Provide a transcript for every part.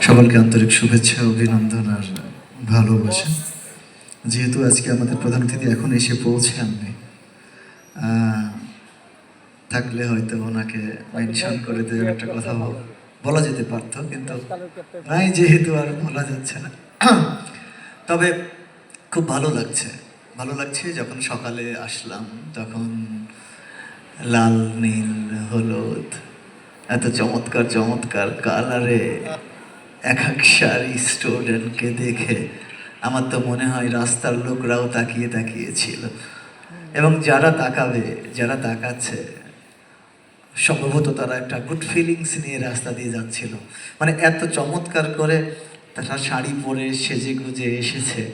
সকলকে আন্তরিক শুভেচ্ছা অভিনন্দন আর ভালোবাসা। যেহেতু আজকে আমাদের প্রধান অতিথি এখন এসে পৌঁছাননি আহ, থাকলে হয়তো ওনাকে মেনশন করে দু একটা কথা বলা যেতে পারতো কিন্তু নাই যেহেতু আর বলা যাচ্ছে না। তবে খুব ভালো লাগছে। ভালো লাগছে যখন সকালে আসলাম তখন লাল নীল হলুদ এত চমৎকার চমৎকার কালারে এক এক সারি স্টুডেন্টকে দেখে আমার তো মনে হয় রাস্তার লোকরাও তাকিয়ে তাকিয়েছিল। এবং যারা তাকাবে, যারা তাকাচ্ছে, সম্ভবত তারা একটা গুড ফিলিংস নিয়ে রাস্তা দিয়ে যাচ্ছিল। মানে এত চমৎকার করে তারা শাড়ি পরে সেজে গুজে এসেছে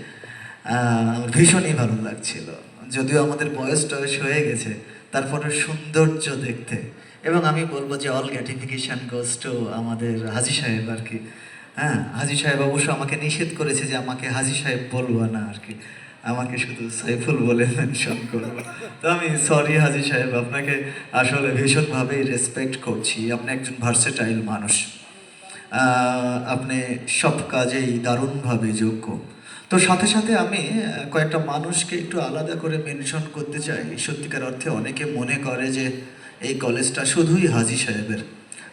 ভীষণই ভালো লাগছিল। যদিও আমাদের বয়স টয়স হয়ে গেছে তারপরে সৌন্দর্য দেখতে এবং আমি বলব যে অল গ্যাটিফিকেশন গোস টু আমাদের হাজি সাহেব আর কি। হ্যাঁ হাজি সাহেব অবশ্য আমাকে নিষেধ করেছে যে আমাকে হাজি সাহেব বলব না আর কি। আমাকে শুধু সাইফুল বলে মেনশন করব তো আমি সরি হাজি সাহেব, আপনাকে আসলে ভীষণভাবেই রেসপেক্ট করছি। আপনি একজন ভার্সেটাইল মানুষ। আপনি সব কাজেই দারুণভাবে যোগ্য। তো সাথে সাথে আমি কয়েকটা মানুষকে একটু আলাদা করে মেনশন করতে চাই। সত্যিকার অর্থে অনেকে মনে করে যে এই কলেজটা শুধুই হাজি সাহেবের।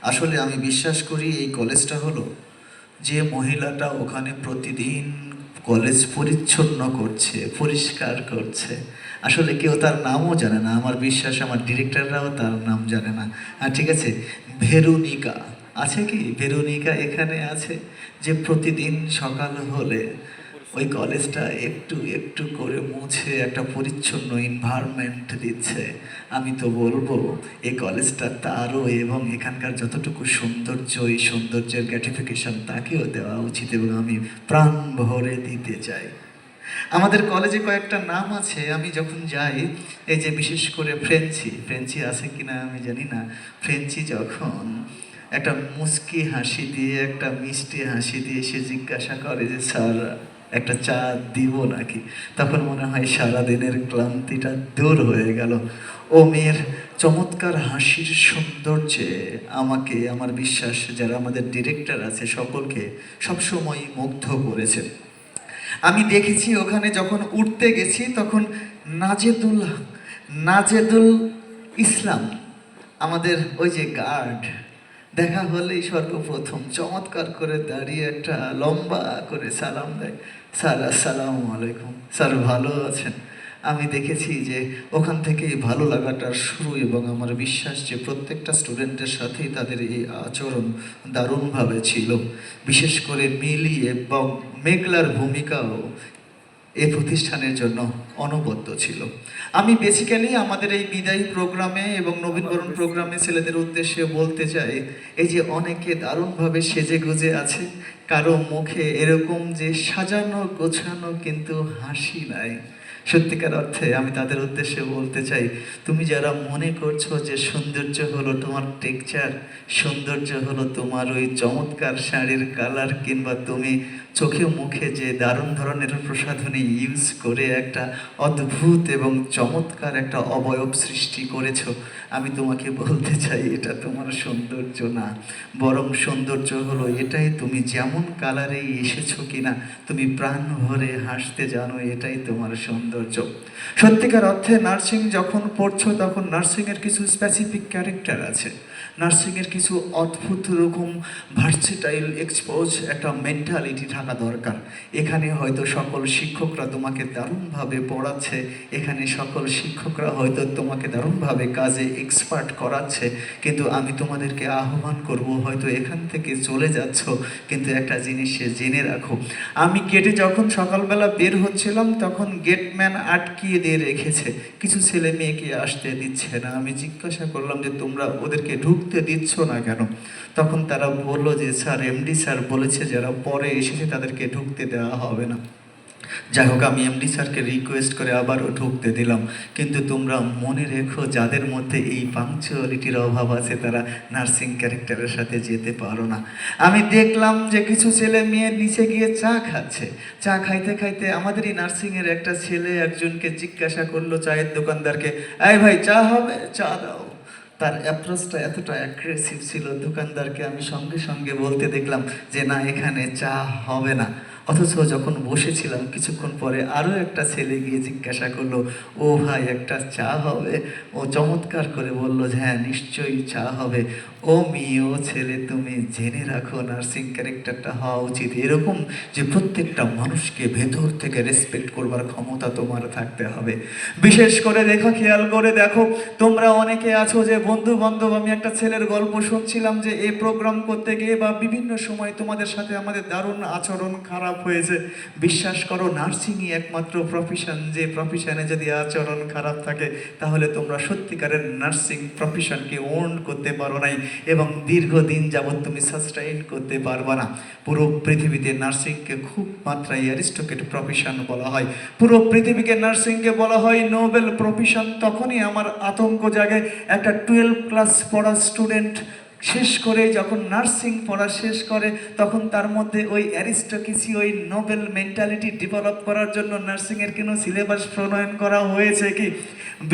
আসলে আমি বিশ্বাস করি এই কলেজটা হলো যে মহিলাটা ওখানে প্রতিদিন কলেজ পরিচ্ছন্ন করছে, পরিষ্কার করছে। আসলে কেউ তার নামও জানে না। আমার বিশ্বাস, আমার ডিরেক্টররাও তার নাম জানে না। আর ঠিক আছে, ভেরুনিকা। আছে কি? ভেরুনিকা এখানে আছে? যে প্রতিদিন সকাল হলে ওই কলেজটা একটু একটু করে মুছে একটা পরিচ্ছন্ন এনভায়রনমেন্ট দিচ্ছে। আমি তো বলব, এই কলেজটা তারও এবং এখানকার যতটুকু সৌন্দর্য, এই সৌন্দর্যের গ্র্যাটিফিকেশন তাকেও দেওয়া উচিত এবং আমি প্রাণ ভরে দিতে চাই। আমাদের কলেজে কয়েকটা নাম আছে, আমি যখন যাই, এই যে বিশেষ করে ফ্রেঞ্চি ফ্রেঞ্চি আছে কিনা আমি জানি না। ফ্রেঞ্চি যখন একটা মুস্কি হাসি দিয়ে, একটা মিষ্টি হাসি দিয়ে সে জিজ্ঞাসা করে যে, স্যার একটা চা দিব নাকি? তখন মনে হয় সারাদিনের ক্লান্তিটা দূর হয়ে গেল। ও মেয়ের চমৎকার হাসির সৌন্দর্যে আমাকে, আমার বিশ্বাস, যারা আমাদের ডিরেক্টর আছে সকলকে সবসময় মুগ্ধ করেছে। আমি দেখেছি ওখানে যখন উঠতে গেছি তখন নাজেদুল নাজেদুল ইসলাম, আমাদের ওই যে গার্ড দেখা হলেই সর্বপ্রথম চমৎকার করে দাঁড়িয়ে একটা লম্বা করে সালাম দেয়। স্যার, আসসালামু আলাইকুম। স্যার, ভালো আছেন? আমি দেখেছি যে ওখান থেকেই ভালো লাগাটার শুরু এবং আমার বিশ্বাস যে প্রত্যেকটা স্টুডেন্টের সাথেই তাদের এই আচরণ দারুণভাবে ছিল। বিশেষ করে মিলি এবং মেঘলার ভূমিকাও এই প্রতিষ্ঠানের জন্য অনবদ্য ছিল। আমি বেসিক্যালি আমাদের এই বিদায়ী প্রোগ্রামে এবং নবীনবরণ প্রোগ্রামে ছেলেদের উদ্দেশ্যে বলতে চাই, এই যে অনেকে দারুণভাবে সেজে গুজে আছে, কারও মুখে এরকম যে সাজানো গোছানো কিন্তু হাসি নাই। সত্যিকার অর্থে আমি তাদের উদ্দেশ্যে বলতে চাই, তুমি যারা মনে করছ যে সৌন্দর্য হলো তোমার টেকচার সৌন্দর্য হলো তোমার ওই চমৎকার শাড়ির কালার কিংবা তুমি চোখে মুখে যে দারুণ ধরনের প্রসাধনী ইউজ করে একটা অদ্ভুত এবং চমৎকার একটা অবয়ব সৃষ্টি করেছ, আমি তোমাকে বলতে চাই এটা তোমার সৌন্দর্য না। বরং সৌন্দর্য হলো এটাই, তুমি যেমন কালারেই এসেছ কিনা, তুমি প্রাণ ভরে হাসতে জানো এটাই তোমার সৌন্দর্য। সত্যিকার অর্থে নার্সিং যখন পড়ছো তখন নার্সিংয়ের কিছু স্পেসিফিক ক্যারেক্টার আছে। নার্সিংয়ের কিছু অদ্ভুত রকম ভার্সিটাইল এক্সপোজ একটা মেন্টালিটি থাকা দরকার। এখানে হয়তো সকল শিক্ষকরা তোমাকে দারুণভাবে পড়াচ্ছে, এখানে সকল শিক্ষকরা হয়তো তোমাকে দারুণভাবে কাজে এক্সপার্ট করাচ্ছে, কিন্তু আমি তোমাদেরকে আহ্বান করব, হয়তো এখান থেকে চলে যাচ্ছ, কিন্তু একটা জিনিস জেনে রাখো। আমি গেটে যখন সকালবেলা বের হচ্ছিলাম, তখন গেটম্যান আটকিয়ে দিয়ে রেখেছে। কিছু ছেলে মেয়েকে আসতে দিচ্ছে না। আমি জিজ্ঞাসা করলাম যে, তোমরা ওদেরকে ঢুকতে দিচ্ছ না কেন? তখন তারা বলল যে, স্যার এমডি স্যার বলেছে যারা পরে এসেছে তাদেরকে ঢুকতে দেওয়া হবে না। যাই হোক, আমি এমডি স্যারকে রিকোয়েস্ট করে আবারও ঢুকতে দিলাম। কিন্তু তোমরা মনে রেখো, যাদের মধ্যে এই পাংচুয়ালিটির অভাব আছে, তারা নার্সিং ক্যারেক্টারের সাথে যেতে পারো না। আমি দেখলাম যে কিছু ছেলে মেয়ে নিচে গিয়ে চা খাচ্ছে। চা খাইতে খাইতে আমাদেরই নার্সিংয়ের একটা ছেলে একজনকে জিজ্ঞাসা করল চায়ের দোকানদারকে, এই ভাই, চা হবে? চা দাও। তার অ্যাপ্রোচটা এতটা অ্যাগ্রেসিভ ছিল, দোকানদারকে আমি সঙ্গে সঙ্গে বলতে দেখলাম যে, না, এখানে চা হবে না। অথচ যখন বসেছিলাম কিছুক্ষণ পরে আরও একটা ছেলে গিয়ে জিজ্ঞাসা করল, ও ভাই, একটা চা হবে? ও চমৎকার করে বলল যে হ্যাঁ নিশ্চয়ই চা হবে। ও মেয়ে, ও ছেলে, তুমি জেনে রাখো, নার্সিং ক্যারেক্টারটা হওয়া উচিত। এরকম যে প্রত্যেকটা মানুষকে ভেতর থেকে রেসপেক্ট করবার ক্ষমতা তোমার থাকতে হবে। বিশেষ করে দেখো, খেয়াল করে দেখো, তোমরা অনেকে আছো যে বন্ধু বান্ধব আমি একটা ছেলের গল্প শুনছিলাম যে এই প্রোগ্রাম করতে গিয়ে বা বিভিন্ন সময় তোমাদের সাথে আমাদের দারুণ আচরণ, খারাপ হয়েছে। বিশ্বাস করো, নার্সিংই একমাত্র প্রফেশন যে প্রফেশনে যদি আচরণ খারাপ থাকে, তাহলে তোমরা সত্যিকারের নার্সিং প্রফেশনকে ওন করতে পারো নাই এবং দীর্ঘদিন যাবৎ তুমি সাস্টাইন করতে পারবে না। পুরো পৃথিবীতে নার্সিংকে খুব মাত্রায় অ্যারিস্টোকেট প্রফেশন বলা হয়। পুরো পৃথিবীকে নার্সিংকে বলা হয় নোবেল প্রফেশন তখনই আমার আতঙ্ক জাগে। একটা টুয়েলভ ক্লাস পড়া স্টুডেন্ট শেষ করে যখন নার্সিং পড়া শেষ করে, তখন তার মধ্যে ওই অ্যারিস্টোকেসি ওই নোবেল মেন্টালিটি ডেভেলপ করার জন্য নার্সিংয়ের কোনো সিলেবাস প্রণয়ন করা হয়েছে কি?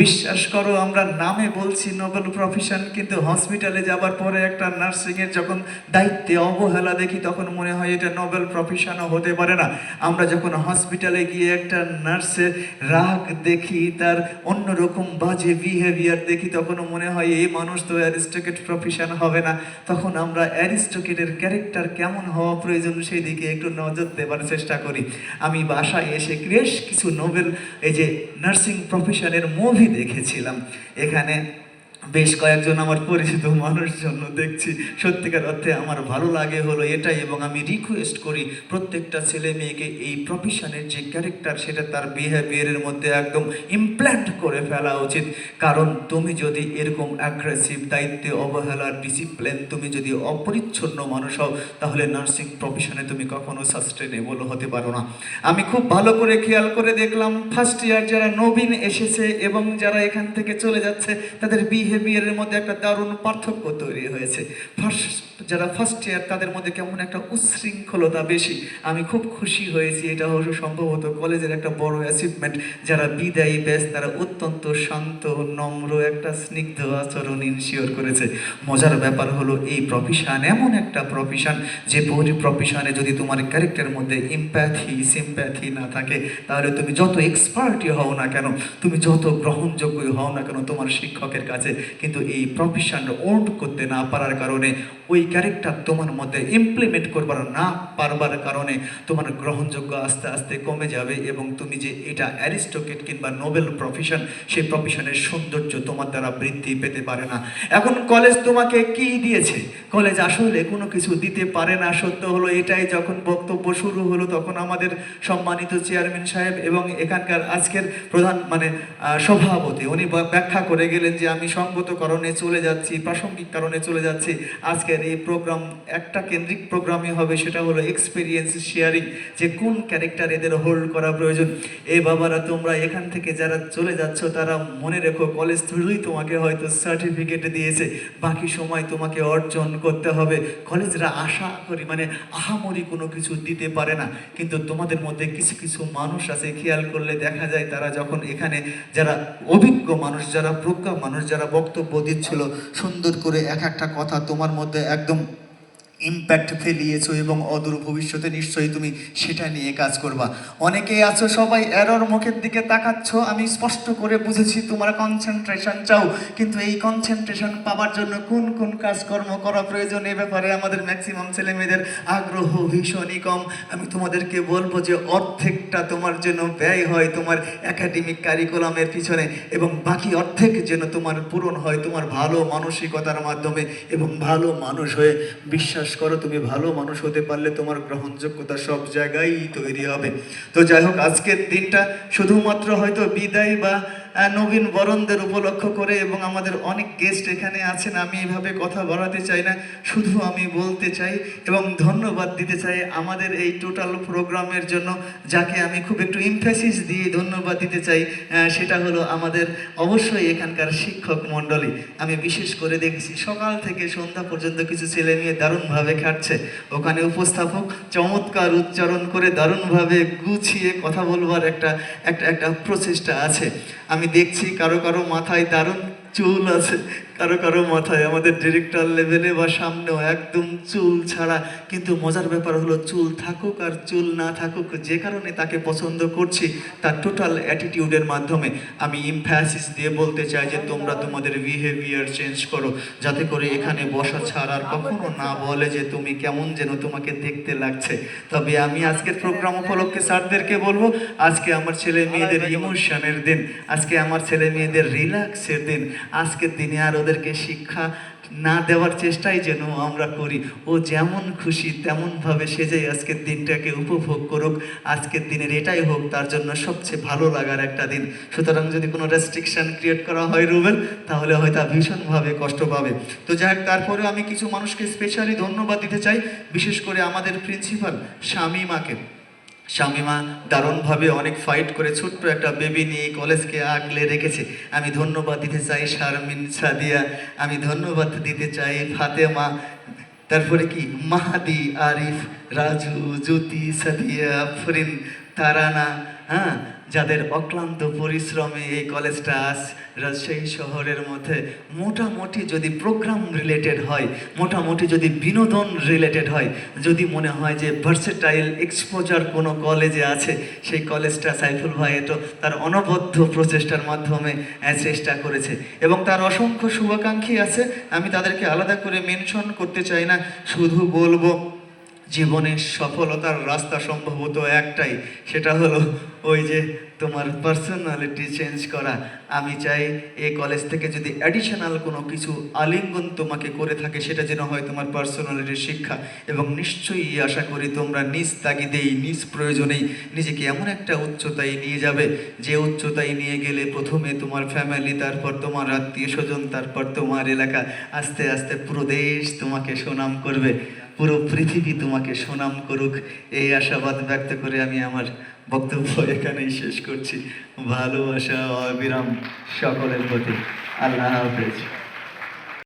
বিশ্বাস করো, আমরা নামে বলছি নোবেল প্রফেশন, কিন্তু হসপিটালে যাবার পরে একটা নার্সিংয়ের যখন দায়িত্বে অবহেলা দেখি, তখন মনে হয় এটা নোবেল প্রফেশনও হতে পারে না। আমরা যখন হসপিটালে গিয়ে একটা নার্সের রাগ দেখি, তার অন্যরকম বাজে বিহেভিয়ার দেখি তখন মনে হয় এই মানুষ তো অ্যারিস্টোকেট প্রফেশন হবে। না। তখন আমরা অ্যারিস্টোকেটের ক্যারেক্টার কেমন হওয়া প্রয়োজন সেই দিকে একটু নজর দেবার চেষ্টা করি। আমি বাসায় এসে বেশ কিছু নোবেল, এই যে নার্সিং প্রফেশনের মুভি দেখেছিলাম। এখানে বেশ কয়েকজন আমার পরিচিত মানুষজন দেখছি। সত্যিকার অর্থে আমার ভালো লাগে হলো এটাই এবং আমি রিকোয়েস্ট করি প্রত্যেকটা ছেলে মেয়েকে এই প্রফেশনের যে ক্যারেক্টার সেটা তার বিহেভিয়ারের মধ্যে একদম ইমপ্ল্যান্ট করে ফেলা উচিত। কারণ তুমি যদি এরকম অ্যাগ্রেসিভ দায়িত্বে অবহেলার ডিসিপ্লিন তুমি যদি অপরিচ্ছন্ন মানুষ হও, তাহলে নার্সিং প্রফেশনে তুমি কখনো সাস্টেনেবল হতে পারো না। আমি খুব ভালো করে খেয়াল করে দেখলাম ফার্স্ট ইয়ার যারা নবীন এসেছে এবং যারা এখান থেকে চলে যাচ্ছে, তাদের বিহেভিয়ারের মধ্যে একটা দারুণ পার্থক্য তৈরি হয়েছে। ফার্স্ট যারা ফার্স্ট ইয়ার তাদের মধ্যে কেমন একটা উচ্ছৃঙ্খলতা বেশি। আমি খুব খুশি হয়েছি, এটা অবশ্য সম্ভবত কলেজের একটা বড় অ্যাচিভমেন্ট যারা বিদায়ী ব্যাচ তারা অত্যন্ত শান্ত, নম্র একটা স্নিগ্ধ আচরণ ইনশিওর করেছে। মজার ব্যাপার হলো, এই প্রফেশন এমন একটা প্রফেশন যে পরি প্রফেশনে যদি তোমার ক্যারেক্টারের মধ্যে ইম্প্যাথি সিম্প্যাথি না থাকে, তাহলে তুমি যত এক্সপার্টই হও না কেন, তুমি যত গ্রহণযোগ্যই হও না কেন, তোমার শিক্ষকের কাছে কিন্তু এই প্রফেশন ওন্ড করতে না পারার কারণে, ওই ক্যারেক্টার তোমার মধ্যে ইমপ্লিমেন্ট করবার না পারবার কারণে তোমার গ্রহণযোগ্য আস্তে আস্তে কমে যাবে এবং তুমি যে এটা অ্যারিস্টোকেট কিংবা নোবেল প্রফেশন সেই প্রফেশনের সৌন্দর্য তোমার দ্বারা বৃদ্ধি পেতে পারে না। এখন কলেজ তোমাকে কি দিয়েছে? কলেজ আসলে কোনো কিছু দিতে পারে না। সত্য হলো এটাই, যখন বক্তব্য শুরু হলো তখন আমাদের সম্মানিত চেয়ারম্যান সাহেব এবং এখানকার আজকের প্রধান মানে সভাপতি, উনি ব্যাখ্যা করে গেলেন যে আমি সঙ্গত কারণে চলে যাচ্ছি, প্রাসঙ্গিক কারণে চলে যাচ্ছি। আজকের এই প্রোগ্রাম একটা কেন্দ্রিক প্রোগ্রামই হবে, সেটা হলো এক্সপিরিয়েন্স শেয়ারিং যে কোন ক্যারেক্টার এদের হোল্ড করা প্রয়োজন। এ বাবারা, তোমরা এখান থেকে যারা চলে যাচ্ছ, তারা মনে রেখো কলেজ থ্রুই তোমাকে হয়তো সার্টিফিকেট দিয়েছে। বাকি সময় তোমাকে অর্জন করতে হবে। কলেজরা আশা করি মানে আহামরি কোনো কিছু দিতে পারে না। কিন্তু তোমাদের মধ্যে কিছু কিছু মানুষ আছে, খেয়াল করলে দেখা যায়, তারা যখন এখানে যারা অভিজ্ঞ মানুষ, যারা প্রজ্ঞা মানুষ, যারা বক্তব্য দিচ্ছিল সুন্দর করে এক একটা কথা তোমার মধ্যে একদম ইম্প্যাক্ট ফেলিয়েছো এবং অদূর ভবিষ্যতে নিশ্চয়ই তুমি সেটা নিয়ে কাজ করবা। অনেকেই আছো, সবাই এরর মুখের দিকে তাকাচ্ছ। আমি স্পষ্ট করে বুঝেছি তোমার কনসেন্ট্রেশন চাও, কিন্তু এই কনসেন্ট্রেশন পাওয়ার জন্য কোন কোন কাজকর্ম করা প্রয়োজন এ ব্যাপারে আমাদের ম্যাক্সিমাম ছেলে মেয়েদের আগ্রহ ভীষণই কম। আমি তোমাদেরকে বলব যে অর্ধেকটা তোমার জন্য ব্যয় হয় তোমার একাডেমিক কারিকুলামের পিছনে এবং বাকি অর্ধেক যেন তোমার পূরণ হয় তোমার ভালো মানসিকতার মাধ্যমে এবং ভালো মানুষ হয়ে বিশ্বাস করো, তুমি ভালো মানুষ হতে পারলে তোমার গ্রহণযোগ্যতা সব জায়গায় তৈরি হবে। তো যাই হোক, আজকের দিনটা শুধুমাত্র হয়তো বিদায় বা নবীন বরণদের উপলক্ষ করে এবং আমাদের অনেক গেস্ট এখানে আছেন, আমি এইভাবে কথা বলাতে চাই না, শুধু আমি বলতে চাই এবং ধন্যবাদ দিতে চাই আমাদের এই টোটাল প্রোগ্রামের জন্য, যাকে আমি খুব একটু ইমফেসিস দিয়ে ধন্যবাদ দিতে চাই সেটা হলো আমাদের অবশ্যই এখানকার শিক্ষক মণ্ডলী। আমি বিশেষ করে দেখছি, সকাল থেকে সন্ধ্যা পর্যন্ত কিছু ছেলে মেয়ে দারুণভাবে খাটছে। ওখানে উপস্থাপক চমৎকার উচ্চারণ করে দারুণভাবে গুছিয়ে কথা বলবার একটা একটা একটা প্রচেষ্টা আছে। আমি দেখছি কারও কারও মাথায় দারুণ চুল আছে। কারও কারও মাথায় আমাদের ডিরেক্টর লেভেলে বা সামনেও একদম চুল ছাড়া। কিন্তু মজার ব্যাপার হলো চুল থাকুক আর চুল না থাকুক, যে কারণে তাকে পছন্দ করছি তার টোটাল অ্যাটিটিউডের মাধ্যমে। আমি ইমফ্যাসিস দিয়ে বলতে চাই যে তোমরা তোমাদের বিহেভিয়ার চেঞ্জ করো, যাতে করে এখানে বসা ছাড়া আর কখনো না বলে যে তুমি কেমন যেন তোমাকে দেখতে লাগছে। তবে আমি আজকের প্রোগ্রাম উপলক্ষে স্যারদেরকে বলব, আজকে আমার ছেলে মেয়েদের ইমোশনের দিন, আজকে আমার ছেলে মেয়েদের রিল্যাক্সের দিন। আজকের দিনে আর ওদেরকে শিক্ষা না দেওয়ার চেষ্টাই যেন আমরা করি। ও যেমন খুশি, তেমনভাবে সেজেই আজকের দিনটাকে উপভোগ করুক। আজকের দিনের এটাই হোক, তার জন্য সবচেয়ে ভালো লাগার একটা দিন। সুতরাং যদি কোনো রেস্ট্রিকশন ক্রিয়েট করা হয় রুবেল, তাহলে হয়তো ভীষণভাবে কষ্ট পাবে। তো যাই হোক, তারপরেও আমি কিছু মানুষকে স্পেশালি ধন্যবাদ দিতে চাই, বিশেষ করে আমাদের প্রিন্সিপাল শামিমাকে শামিমা দারুণভাবে অনেক ফাইট করে ছোট্ট একটা বেবি নিয়ে কলেজকে আগলে রেখেছে। আমি ধন্যবাদ দিতে চাই শারমিন সাদিয়া। আমি ধন্যবাদ দিতে চাই ফাতেমা। তারপরে কি? মাহাদি আরিফ। রাজু, জ্যোতি, সাদিয়া ফরিন তারানা হ্যাঁ? যাদের অক্লান্ত পরিশ্রমে এই কলেজটা আজ রাজশাহী শহরের মধ্যে মোটামুটি যদি প্রোগ্রাম রিলেটেড হয়, মোটামুটি যদি বিনোদন রিলেটেড হয়, যদি মনে হয় যে ভার্সেটাইল এক্সপোজার কোনো কলেজে আছে, সেই কলেজটা সাইফুল ভাই তো তার অনবদ্য প্রচেষ্টার মাধ্যমে চেষ্টা করেছে। এবং তার অসংখ্য শুভাকাঙ্ক্ষী আছে, আমি তাদেরকে আলাদা করে মেনশন করতে চাই না, শুধু বলব জীবনের সফলতার রাস্তা সম্ভবত একটাই। সেটা হলো ওই যে তোমার পার্সোনালিটি চেঞ্জ করা। আমি চাই এই কলেজ থেকে যদি অ্যাডিশনাল কোনো কিছু আলিঙ্গন তোমাকে করে থাকে, সেটা যেন হয় তোমার পার্সোনালিটির শিক্ষা। এবং নিশ্চয়ই আশা করি তোমরা নিজ তাগিদেই, নিজ প্রয়োজনেই নিজেকে এমন একটা উচ্চতায় নিয়ে যাবে। যে উচ্চতায় নিয়ে গেলে প্রথমে তোমার ফ্যামিলি তারপর তোমার আত্মীয় স্বজন তারপর তোমার এলাকা। আস্তে আস্তে পুরো দেশ তোমাকে সুনাম করবে। পুরো পৃথিবী তোমাকে সুনাম করুক। এই আশাবাদ ব্যক্ত করে আমি আমার বক্তব্য এখানেই শেষ করছি। ভালোবাসা অবিরাম সকলের প্রতি। আল্লাহ হাফেজ।